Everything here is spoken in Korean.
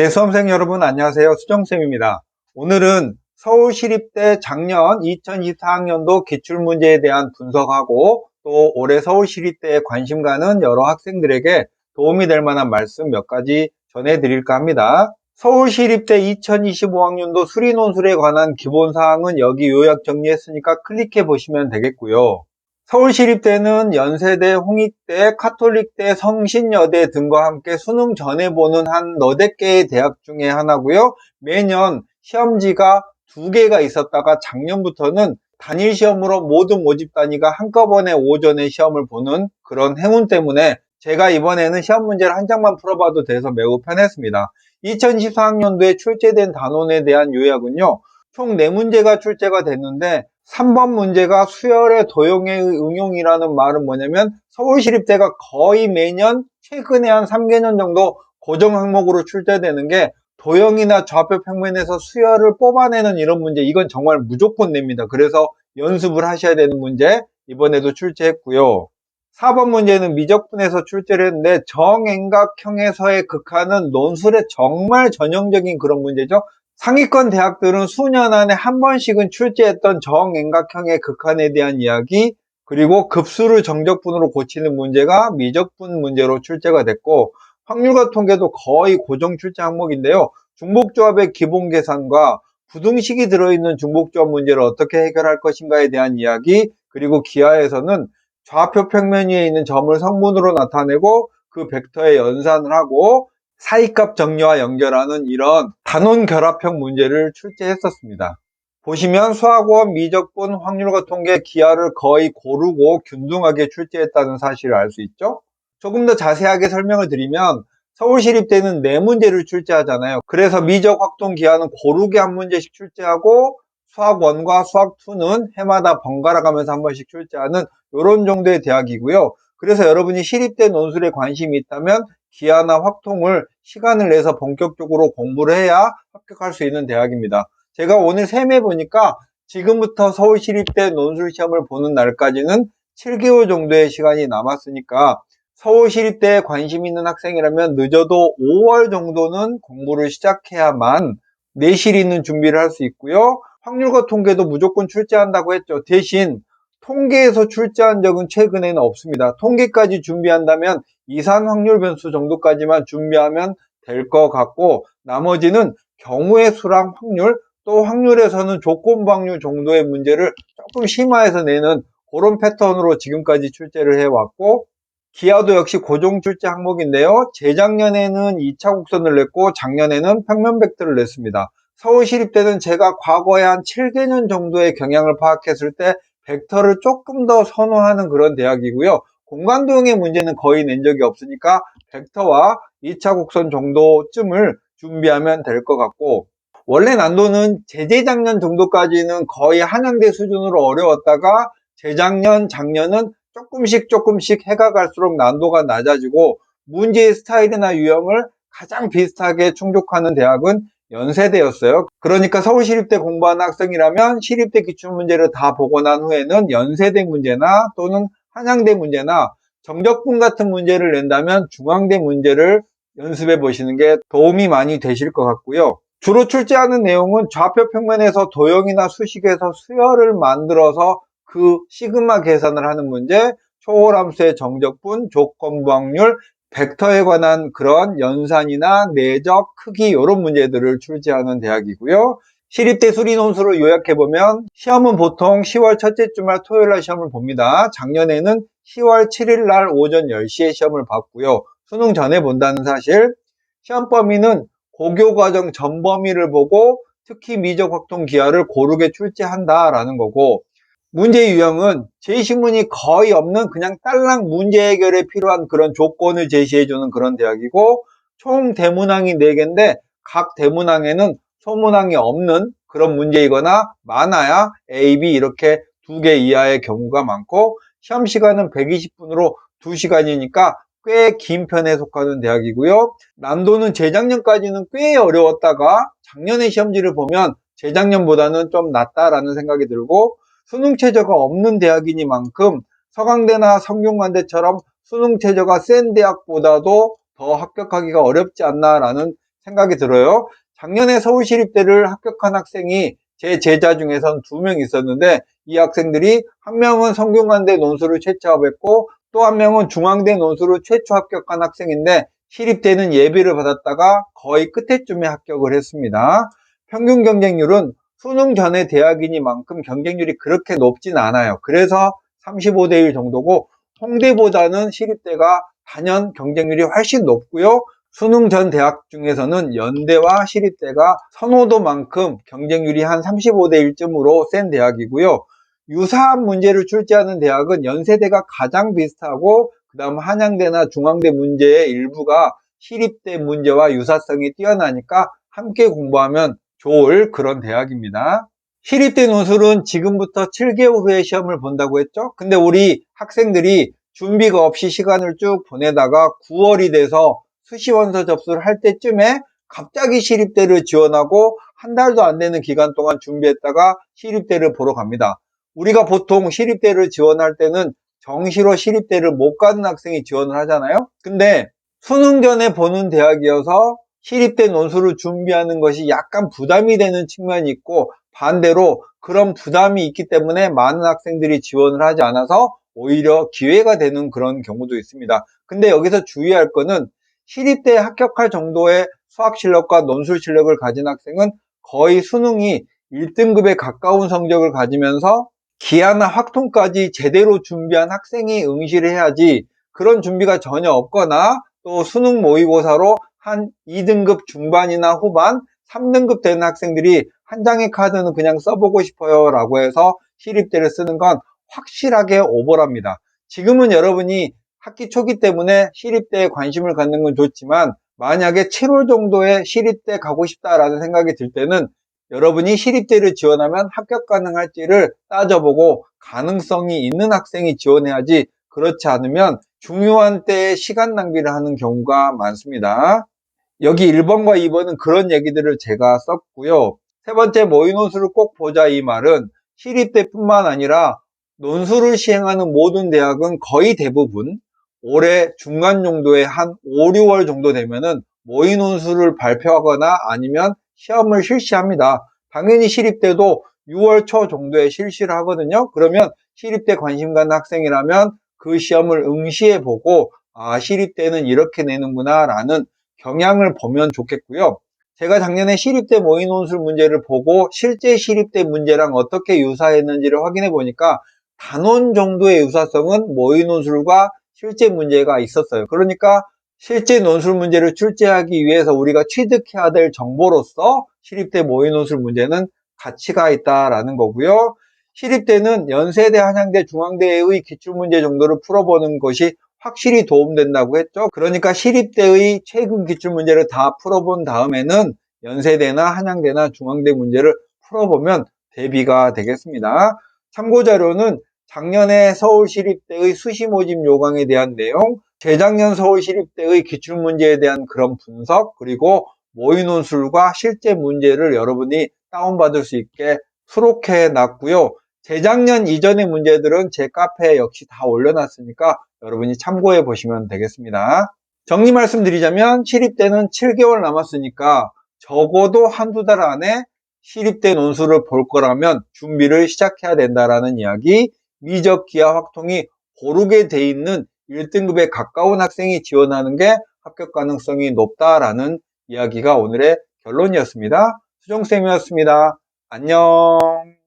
네, 수험생 여러분 안녕하세요. 수정쌤입니다. 오늘은 서울시립대 작년 2024학년도 기출문제에 대한 분석하고 또 올해 서울시립대에 관심 가는 여러 학생들에게 도움이 될 만한 말씀 몇 가지 전해드릴까 합니다. 서울시립대 2025학년도 수리논술에 관한 기본사항은 여기 요약 정리했으니까 클릭해 보시면 되겠고요. 서울시립대는 연세대, 홍익대, 카톨릭대, 성신여대 등과 함께 수능 전에 보는 한 너댓 개의 대학 중에 하나고요. 매년 시험지가 두 개가 있었다가 작년부터는 단일 시험으로 모든 모집 단위가 한꺼번에 오전에 시험을 보는 그런 행운 때문에 제가 이번에는 시험 문제를 한 장만 풀어봐도 돼서 매우 편했습니다. 2024학년도에 출제된 단원에 대한 요약은요. 총 4문제가 출제가 됐는데 3번 문제가 수열의 도형의 응용이라는 말은 뭐냐면 서울시립대가 거의 매년 최근에 한 3개년 정도 고정 항목으로 출제되는 게 도형이나 좌표 평면에서 수열을 뽑아내는 이런 문제 이건 정말 무조건 냅니다. 그래서 연습을 하셔야 되는 문제 이번에도 출제했고요. 4번 문제는 미적분에서 출제를 했는데 정행각형에서의 극한은 논술에 정말 전형적인 그런 문제죠. 상위권 대학들은 수년 안에 한 번씩은 출제했던 정행각형의 극한에 대한 이야기 그리고 급수를 정적분으로 고치는 문제가 미적분 문제로 출제가 됐고 확률과 통계도 거의 고정 출제 항목인데요. 중복조합의 기본 계산과 부등식이 들어있는 중복조합 문제를 어떻게 해결할 것인가에 대한 이야기 그리고 기하에서는 좌표 평면 위에 있는 점을 성분으로 나타내고 그 벡터에 연산을 하고 사이값 정리와 연결하는 이런 단원 결합형 문제를 출제했었습니다. 보시면 수학원, 미적분, 확률과 통계, 기하를 거의 고르고 균등하게 출제했다는 사실을 알 수 있죠. 조금 더 자세하게 설명을 드리면 서울시립대는 네 문제를 출제하잖아요. 그래서 미적, 확통, 기하는 고르게 한 문제씩 출제하고 수학 1과 수학 2는 해마다 번갈아 가면서 한 번씩 출제하는 이런 정도의 대학이고요. 그래서 여러분이 시립대 논술에 관심이 있다면 기하나 확통을 시간을 내서 본격적으로 공부를 해야 합격할 수 있는 대학입니다. 제가 오늘 셈해 보니까 지금부터 서울시립대 논술 시험을 보는 날까지는 7개월 정도의 시간이 남았으니까 서울시립대에 관심 있는 학생이라면 늦어도 5월 정도는 공부를 시작해야만 내실 있는 준비를 할 수 있고요. 확률과 통계도 무조건 출제한다고 했죠. 대신 통계에서 출제한 적은 최근에는 없습니다. 통계까지 준비한다면 이산 확률 변수 정도까지만 준비하면 될 것 같고 나머지는 경우의 수랑 확률 또 확률에서는 조건부 확률 정도의 문제를 조금 심화해서 내는 그런 패턴으로 지금까지 출제를 해왔고 기하도 역시 고정 출제 항목인데요. 재작년에는 2차 곡선을 냈고 작년에는 평면 벡터를 냈습니다. 서울시립대는 제가 과거에 한 7개년 정도의 경향을 파악했을 때 벡터를 조금 더 선호하는 그런 대학이고요. 공간 도형의 문제는 거의 낸 적이 없으니까 벡터와 2차 곡선 정도쯤을 준비하면 될 것 같고 원래 난도는 재재작년 정도까지는 거의 한양대 수준으로 어려웠다가 재작년, 작년은 조금씩 조금씩 해가 갈수록 난도가 낮아지고 문제의 스타일이나 유형을 가장 비슷하게 충족하는 대학은 연세대였어요. 그러니까 서울시립대 공부하는 학생이라면 시립대 기출문제를 다 보고 난 후에는 연세대 문제나 또는 한양대 문제나 정적분 같은 문제를 낸다면 중앙대 문제를 연습해 보시는 게 도움이 많이 되실 것 같고요. 주로 출제하는 내용은 좌표 평면에서 도형이나 수식에서 수열을 만들어서 그 시그마 계산을 하는 문제, 초월함수의 정적분, 조건부 확률, 벡터에 관한 그런 연산이나 내적, 크기 이런 문제들을 출제하는 대학이고요. 시립대 수리 논술을 요약해보면 시험은 보통 10월 첫째 주말 토요일 날 시험을 봅니다. 작년에는 10월 7일 날 오전 10시에 시험을 봤고요. 수능 전에 본다는 사실. 시험 범위는 고교 과정 전 범위를 보고 특히 미적 확통 기하를 고르게 출제한다라는 거고 문제 유형은 제시문이 거의 없는 그냥 딸랑 문제 해결에 필요한 그런 조건을 제시해주는 그런 대학이고 총 대문항이 4개인데 각 대문항에는 소문항이 없는 그런 문제이거나 많아야 A, B 이렇게 두 개 이하의 경우가 많고 시험 시간은 120분으로 2시간이니까 꽤 긴 편에 속하는 대학이고요. 난도는 재작년까지는 꽤 어려웠다가 작년의 시험지를 보면 재작년보다는 좀 낫다라는 생각이 들고 수능 최저가 없는 대학이니만큼 서강대나 성균관대처럼 수능 최저가 센 대학보다도 더 합격하기가 어렵지 않나라는 생각이 들어요. 작년에 서울시립대를 합격한 학생이 제 제자 중에선 두 명 있었는데 이 학생들이 한 명은 성균관대 논술을 최초 합했고 또 한 명은 중앙대 논술을 최초 합격한 학생인데 시립대는 예비를 받았다가 거의 끝에쯤에 합격을 했습니다. 평균 경쟁률은 수능 전에 대학이니만큼 경쟁률이 그렇게 높진 않아요. 그래서 35대 1 정도고 홍대보다는 시립대가 단연 경쟁률이 훨씬 높고요. 수능 전 대학 중에서는 연대와 시립대가 선호도만큼 경쟁률이 한 35대 1쯤으로 센 대학이고요. 유사한 문제를 출제하는 대학은 연세대가 가장 비슷하고 그 다음 한양대나 중앙대 문제의 일부가 시립대 문제와 유사성이 뛰어나니까 함께 공부하면 좋을 그런 대학입니다. 시립대 논술은 지금부터 7개월 후에 시험을 본다고 했죠? 근데 우리 학생들이 준비가 없이 시간을 쭉 보내다가 9월이 돼서 수시원서 접수를 할 때쯤에 갑자기 시립대를 지원하고 한 달도 안 되는 기간 동안 준비했다가 시립대를 보러 갑니다. 우리가 보통 시립대를 지원할 때는 정시로 시립대를 못 가는 학생이 지원을 하잖아요. 근데 수능 전에 보는 대학이어서 시립대 논술을 준비하는 것이 약간 부담이 되는 측면이 있고 반대로 그런 부담이 있기 때문에 많은 학생들이 지원을 하지 않아서 오히려 기회가 되는 그런 경우도 있습니다. 근데 여기서 주의할 거는 시립대에 합격할 정도의 수학 실력과 논술 실력을 가진 학생은 거의 수능이 1등급에 가까운 성적을 가지면서 기하나 확통까지 제대로 준비한 학생이 응시를 해야지 그런 준비가 전혀 없거나 또 수능 모의고사로 한 2등급 중반이나 후반, 3등급 되는 학생들이 한 장의 카드는 그냥 써보고 싶어요 라고 해서 시립대를 쓰는 건 확실하게 오버랍니다. 지금은 여러분이 학기 초기 때문에 시립대에 관심을 갖는 건 좋지만 만약에 7월 정도에 시립대 가고 싶다라는 생각이 들 때는 여러분이 시립대를 지원하면 합격 가능할지를 따져보고 가능성이 있는 학생이 지원해야지 그렇지 않으면 중요한 때에 시간 낭비를 하는 경우가 많습니다. 여기 1번과 2번은 그런 얘기들을 제가 썼고요. 세 번째 모의 논술을 꼭 보자 이 말은 시립대뿐만 아니라 논술을 시행하는 모든 대학은 거의 대부분 올해 중간 정도에 한 5, 6월 정도 되면은 모의 논술을 발표하거나 아니면 시험을 실시합니다. 당연히 시립대도 6월 초 정도에 실시를 하거든요. 그러면 시립대 관심 가는 학생이라면 그 시험을 응시해 보고 아 시립대는 이렇게 내는구나 라는 경향을 보면 좋겠고요. 제가 작년에 시립 대 모의 논술 문제를 보고 실제 시립 대 문제랑 어떻게 유사했는지를 확인해 보니까 단원 정도의 유사성은 모의 논술과 실제 문제가 있었어요. 그러니까 실제 논술 문제를 출제하기 위해서 우리가 취득해야 될 정보로서 시립대 모의 논술 문제는 가치가 있다라는 거고요. 시립대는 연세대, 한양대, 중앙대의 기출문제 정도를 풀어보는 것이 확실히 도움된다고 했죠. 그러니까 시립대의 최근 기출 문제를 다 풀어본 다음에는 연세대나 한양대나 중앙대 문제를 풀어보면 대비가 되겠습니다. 참고자료는 작년에 서울시립대의 수시 모집 요강에 대한 내용, 재작년 서울시립대의 기출문제에 대한 그런 분석, 그리고 모의 논술과 실제 문제를 여러분이 다운받을 수 있게 수록해 놨고요. 재작년 이전의 문제들은 제 카페에 역시 다 올려놨으니까 여러분이 참고해 보시면 되겠습니다. 정리 말씀드리자면 시립대는 7개월 남았으니까 적어도 한두 달 안에 시립대 논술을 볼 거라면 준비를 시작해야 된다라는 이야기 미적 기하 확통이 고르게 돼 있는 1등급에 가까운 학생이 지원하는 게 합격 가능성이 높다라는 이야기가 오늘의 결론이었습니다. 수정쌤이었습니다. 안녕